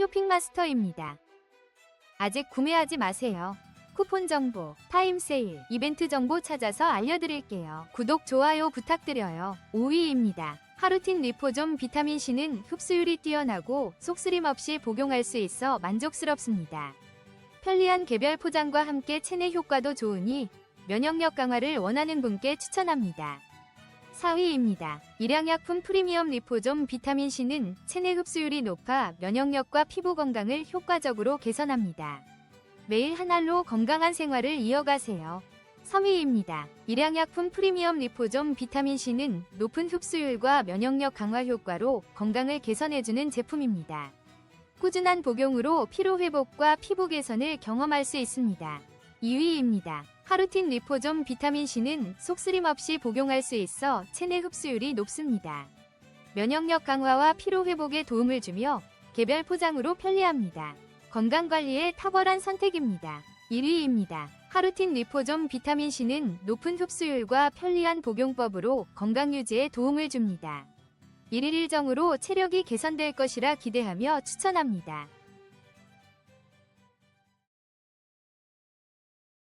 쇼핑마스터입니다. 아직 구매하지 마세요. 쿠폰 정보, 타임 세일, 이벤트 정보 찾아서 알려드릴게요. 구독, 좋아요 부탁드려요. 5위입니다. 하루틴 리포좀 비타민C는 흡수율이 뛰어나고 속쓰림 없이 복용할 수 있어 만족스럽습니다. 편리한 개별 포장과 함께 체내 효과도 좋으니 면역력 강화를 원하는 분께 추천합니다. 4위입니다. 일양약품 프리미엄 리포좀 비타민C는 체내 흡수율이 높아 면역력과 피부 건강을 효과적으로 개선합니다. 매일 한 알로 건강한 생활을 이어가세요. 3위입니다. 일양약품 프리미엄 리포좀 비타민C는 높은 흡수율과 면역력 강화 효과로 건강을 개선해주는 제품입니다. 꾸준한 복용으로 피로 회복과 피부 개선을 경험할 수 있습니다. 2위입니다. 하루틴 리포좀 비타민C는 속쓰림 없이 복용할 수 있어 체내 흡수율이 높습니다. 면역력 강화와 피로 회복에 도움을 주며 개별 포장으로 편리합니다. 건강관리에 탁월한 선택입니다. 1위입니다. 하루틴 리포좀 비타민C는 높은 흡수율과 편리한 복용법으로 건강 유지에 도움을 줍니다. 1일 일정으로 체력이 개선될 것이라 기대하며 추천합니다.